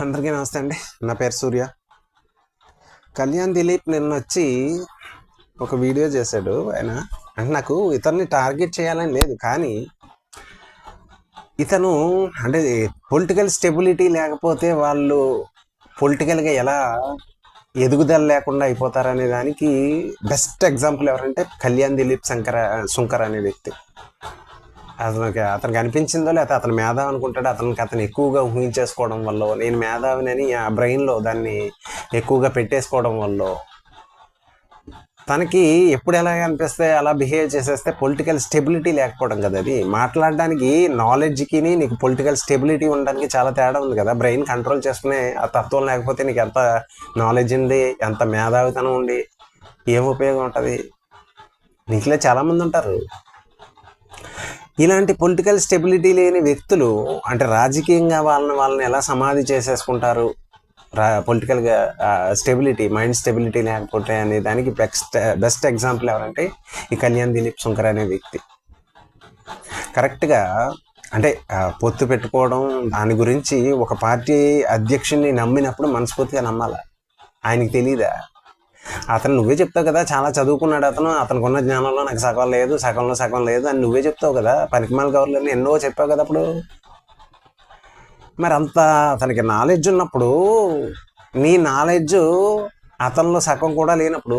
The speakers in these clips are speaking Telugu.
అందరికీ నమస్తే అండి. నా పేరు సూర్య. కళ్యాణ్ దిలీప్ నిన్న వచ్చి ఒక వీడియో చేశాడు. ఆయన అంటే నాకు ఇతన్ని టార్గెట్ చేయాలని లేదు కానీ ఇతను అంటే పొలిటికల్ స్టెబిలిటీ లేకపోతే వాళ్ళు పొలిటికల్గా ఎలా ఎదుగుదల లేకుండా అయిపోతారనే దానికి బెస్ట్ ఎగ్జాంపుల్ ఎవరంటే కళ్యాణ్ దిలీప్ శంకర శుంకర్ అనే వ్యక్తి. అతనికి అతనికి అనిపించిందో లేకపోతే అతను మేధావి అనుకుంటాడు అతనికి అతను ఎక్కువగా ఊహించేసుకోవడం వల్ల నేను మేధావినని ఆ బ్రెయిన్లో దాన్ని ఎక్కువగా పెట్టేసుకోవడం వల్ల తనకి ఎప్పుడు ఎలా అనిపిస్తే అలా బిహేవ్ చేసేస్తే పొలిటికల్ స్టెబిలిటీ లేకపోవడం కదా అది. మాట్లాడడానికి నాలెడ్జ్కి నీకు పొలిటికల్ స్టెబిలిటీ ఉండడానికి చాలా తేడా ఉంది కదా. బ్రెయిన్ కంట్రోల్ చేసుకునే ఆ తత్వం లేకపోతే నీకు ఎంత నాలెడ్జ్ ఉంది ఎంత మేధావితనం ఉండి ఏం ఉపయోగం ఉంటుంది? నీకులే చాలామంది ఉంటారు. ఇలాంటి పొలిటికల్ స్టెబిలిటీ లేని వ్యక్తులు అంటే రాజకీయంగా వాళ్ళని వాళ్ళని ఎలా సమాధి చేసేసుకుంటారు? రా పొలిటికల్గా స్టెబిలిటీ మైండ్ స్టెబిలిటీ లేకపోతే అనే దానికి బెస్ట్ బెస్ట్ ఎగ్జాంపుల్ ఎవరంటే ఈ కళ్యాణ్ దిలీప్ శంకర్ అనే వ్యక్తి. కరెక్ట్గా అంటే పొత్తు పెట్టుకోవడం దాని గురించి ఒక పార్టీ అధ్యక్షుడిని నమ్మినప్పుడు మనస్ఫూర్తిగా నమ్మాలా? ఆయనకి తెలియదా అతను నువ్వే చెప్తావు కదా చాలా చదువుకున్నాడు అతను అతనికి ఉన్న జ్ఞానంలో నాకు సగం లేదు సగంలో సగం లేదు అని నువ్వే చెప్తావు కదా పనికిమాల గవర్నర్ని ఎన్నో చెప్పావు కదా అప్పుడు. మరి అంత అతనికి నాలెడ్జ్ ఉన్నప్పుడు నీ నాలెడ్జ్ అతనిలో సగం కూడా లేనప్పుడు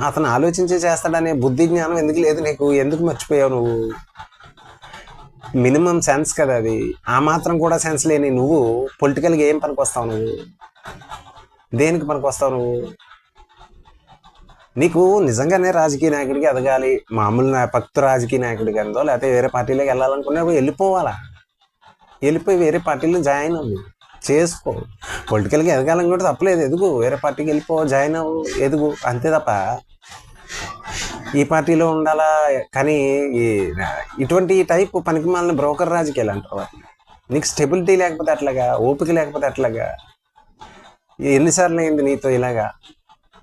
అతను ఆలోచించే చేస్తాడనే బుద్ధి జ్ఞానం ఎందుకు లేదు నీకు? ఎందుకు మర్చిపోయావు నువ్వు? మినిమం సెన్స్ కదా అది. ఆ మాత్రం కూడా సెన్స్ లేని నువ్వు పొలిటికల్గా ఏం పనికి వస్తావు నువ్వు? దేనికి పనికి వస్తావు నువ్వు? నీకు నిజంగానే రాజకీయ నాయకుడికి ఎదగాలి మామూలు భక్త రాజకీయ నాయకుడికి ఎందో లేకపోతే వేరే పార్టీలోకి వెళ్ళాలనుకున్నా వెళ్ళిపోవాలా? వెళ్ళిపోయి వేరే పార్టీలో జాయిన్ అవ్వు. చేసుకో. పొలిటికల్గా ఎదగాలనుకుంటే తప్పలేదు. ఎదుగు. వేరే పార్టీకి వెళ్ళిపో జాయిన్ అవ్వు. ఎదుగు. అంతే తప్ప ఈ పార్టీలో ఉండాలా? కానీ ఈ ఇటువంటి టైప్ పనికి మాలిన బ్రోకర్ రాజకీయాలు అంటారు వాటిని. నీకు స్టెబిలిటీ లేకపోతే అట్లాగా? ఓపిక లేకపోతే అట్లాగా? ఎన్నిసార్లు అయింది నీతో ఇలాగా?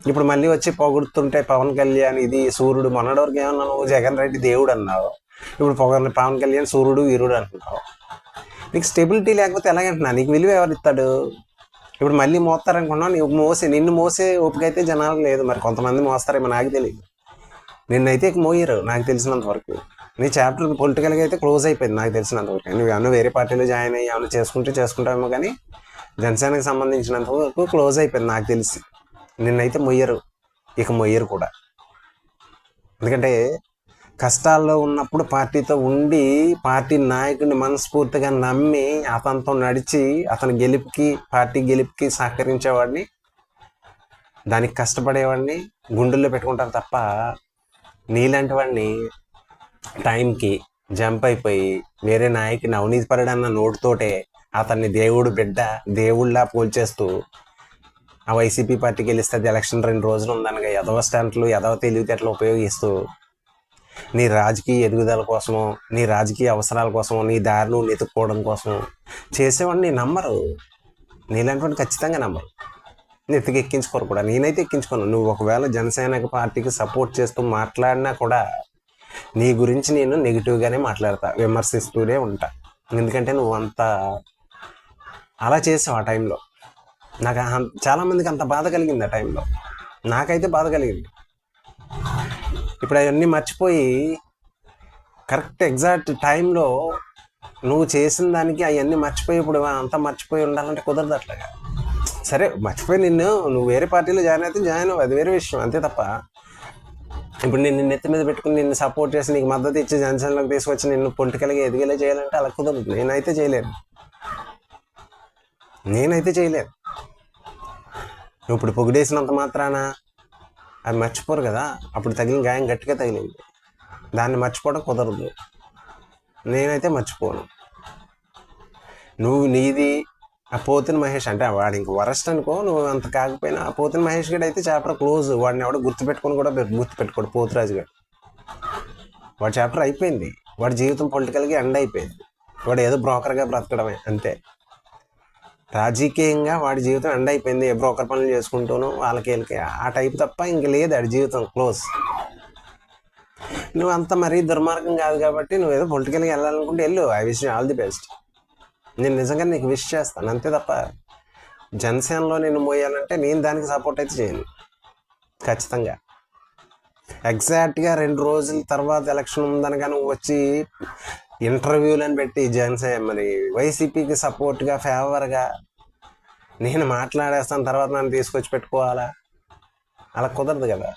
ఇప్పుడు మళ్ళీ వచ్చి పొగుడుతుంటే పవన్ కళ్యాణ్ ఇది సూర్యుడు మొన్నటి ఏమన్నా నువ్వు జగన్ రెడ్డి దేవుడు అన్నావు. ఇప్పుడు పవన్ పవన్ కళ్యాణ్ సూర్యుడు వీరుడు అంటున్నావు. నీకు స్టెబిలిటీ లేకపోతే ఎలాగంటున్నా నీకు విలువ ఎవరు ఇస్తాడు? ఇప్పుడు మళ్ళీ మోస్తారనుకున్నావు నీకు మోసే నిన్ను మోసే ఓపిక అయితే జనాలకు లేదు. మరి కొంతమంది మోస్తారేమో నాకు తెలియదు నిన్నైతే ఇక మోయరు నాకు తెలిసినంత వరకు. నీ చాప్టర్ పొలిటికల్గా అయితే క్లోజ్ అయిపోయింది నాకు తెలిసినంత వరకు. నువ్వు ఏమన్నా వేరే పార్టీలో జాయిన్ అయ్యి ఏమైనా చేసుకుంటే చేసుకుంటావేమో కానీ జనసేనకు సంబంధించినంత వరకు క్లోజ్ అయిపోయింది నాకు తెలిసి. నిన్నైతే మొయ్యరు. ఇక మొయ్యరు కూడా. ఎందుకంటే కష్టాల్లో ఉన్నప్పుడు పార్టీతో ఉండి పార్టీ నాయకుడిని మనస్ఫూర్తిగా నమ్మి అతనితో నడిచి అతని గెలుపుకి పార్టీ గెలుపుకి సహకరించేవాడిని దానికి కష్టపడేవాడిని గుండెల్లో పెట్టుకుంటారు తప్ప నీలాంటి వాడిని టైంకి జంప్ అయిపోయి వేరే నాయకుని అవినీతి పరడన్న నోటుతోటే అతన్ని దేవుడు బిడ్డ దేవుళ్ళ పోల్చేస్తూ ఆ వైసీపీ పార్టీకి గెలిస్తే అది ఎలక్షన్ రెండు రోజులు ఉందనగా ఎదవ స్టాంట్లు ఎదవ తెలివితేటలు ఉపయోగిస్తూ నీ రాజకీయ ఎదుగుదల కోసమో నీ రాజకీయ అవసరాల కోసమో నీ దారి నువ్వు వెతుక్కోవడం కోసం చేసేవాడిని నమ్మరు నీలాంటి ఖచ్చితంగా నమ్మరు నెత్తికి ఎక్కించుకోరు కూడా. నేనైతే ఎక్కించుకోను. నువ్వు ఒకవేళ జనసేన పార్టీకి సపోర్ట్ చేస్తూ మాట్లాడినా కూడా నీ గురించి నేను నెగిటివ్గానే మాట్లాడతా విమర్శిస్తూనే ఉంటా. ఎందుకంటే నువ్వు అంత అలా చేసావు ఆ టైంలో. నాకు అం- చాలామందికి అంత బాధ కలిగింది ఆ టైంలో నాకైతే బాధ కలిగింది. ఇప్పుడు అవన్నీ మర్చిపోయి కరెక్ట్ ఎగ్జాక్ట్ టైంలో నువ్వు చేసిన దానికి అవన్నీ మర్చిపోయి ఇప్పుడు అంతా మర్చిపోయి ఉండాలంటే కుదరదు అట్లాగా. సరే మర్చిపోయి నిన్ను నువ్వు వేరే పార్టీలో జాయిన్ అయితే జాయిన్ అవ్వు అది వేరే విషయం అంతే తప్ప. ఇప్పుడు నిన్ను నెత్తి మీద పెట్టుకుని నిన్ను సపోర్ట్ చేసి నీకు మద్దతు ఇచ్చి జనసేనలోకి తీసుకొచ్చి నిన్ను పొలిటికల్గా ఎదిగేలా చేయాలంటే అలా కుదరదు. నేనైతే చేయలేను. నేనైతే చేయలేను. నువ్వు ఇప్పుడు పొగిడేసినంత మాత్రాన అది మర్చిపోరు కదా. అప్పుడు తగిలిన గాయం గట్టిగా తగిలింది. దాన్ని మర్చిపోవడం కుదరదు. నేనైతే మర్చిపోను. నువ్వు నీది ఆ పోతిన మహేష్ అంటే వాడు ఇంక వరస్ట్ అనుకో నువ్వు అంత కాకపోయినా ఆ పోతిన మహేష్ గడు అయితే చేపర క్లోజ్. వాడిని ఎవడో గుర్తుపెట్టుకుని కూడా గుర్తుపెట్టుకోడు పోతురాజు గారు వాడు చేపర అయిపోయింది. వాడి జీవితం పొలిటికల్గా ఎండ్ అయిపోయింది. వాడు ఏదో బ్రోకర్గా బ్రతకడమే అంతే. రాజకీయంగా వాడి జీవితం ఎండ్ అయిపోయింది. ఏ బ్రోకర్ పనులు చేసుకుంటూను వాళ్ళకి వీళ్ళకి ఆ టైప్ తప్ప ఇంక లేదు వాడి జీవితం క్లోజ్ నువ్వు అంత మరీ దుర్మార్గం కాదు కాబట్టి నువ్వు ఏదో పొలిటికల్గా వెళ్ళాలనుకుంటే వెళ్ళు. I wish all the best నేను నిజంగా నీకు విష్ చేస్తాను. అంతే తప్ప జనసేనలో నేను మోయాలంటే నేను దానికి సపోర్ట్ అయితే చేయను. ఖచ్చితంగా. ఎగ్జాక్ట్గా రెండు రోజుల తర్వాత ఎలక్షన్ ఉందనగా నువ్వు వచ్చి ఇంటర్వ్యూలను పెట్టి జనసే మరి వైసీపీకి సపోర్ట్గా ఫేవర్గా నేను మాట్లాడేస్తాను తర్వాత నన్ను తీసుకొచ్చి పెట్టుకోవాలా? అలా కుదరదు కదా.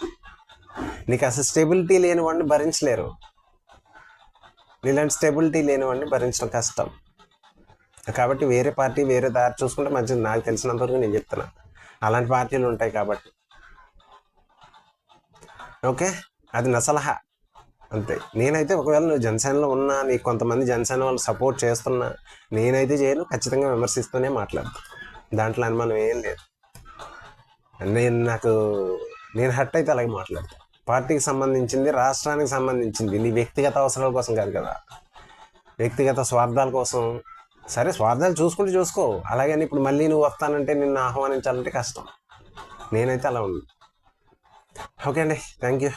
నీకు అసలు స్టెబిలిటీ లేని వాడిని భరించలేరు. నీలాంటి స్టెబిలిటీ లేని వాడిని భరించడం కష్టం. కాబట్టి వేరే పార్టీ వేరే దారి చూసుకుంటే మంచిది. నాకు తెలిసినంతవరకు నేను చెప్తున్నా. అలాంటి పార్టీలు ఉంటాయి కాబట్టి. ఓకే? అది నా సలహా. అంతే. నేనైతే ఒకవేళ నువ్వు జనసేనలో ఉన్నా నీకు కొంతమంది జనసేన వాళ్ళు సపోర్ట్ చేస్తున్నా నేనైతే చేయను ఖచ్చితంగా విమర్శిస్తూనే మాట్లాడతాను దాంట్లో అనుమానం ఏం లేదు. నేను నాకు నేను హట్ అయితే అలాగే మాట్లాడతాను పార్టీకి సంబంధించింది రాష్ట్రానికి సంబంధించింది నీ వ్యక్తిగత అవసరాల కోసం కాదు కదా. వ్యక్తిగత స్వార్థాల కోసం. సరే స్వార్థాలు చూసుకుంటూ చూసుకో. అలాగని ఇప్పుడు మళ్ళీ నువ్వు వస్తానంటే నిన్ను ఆహ్వానించాలంటే కష్టం. నేనైతే అలా ఉంది ఓకే అండి. Thank you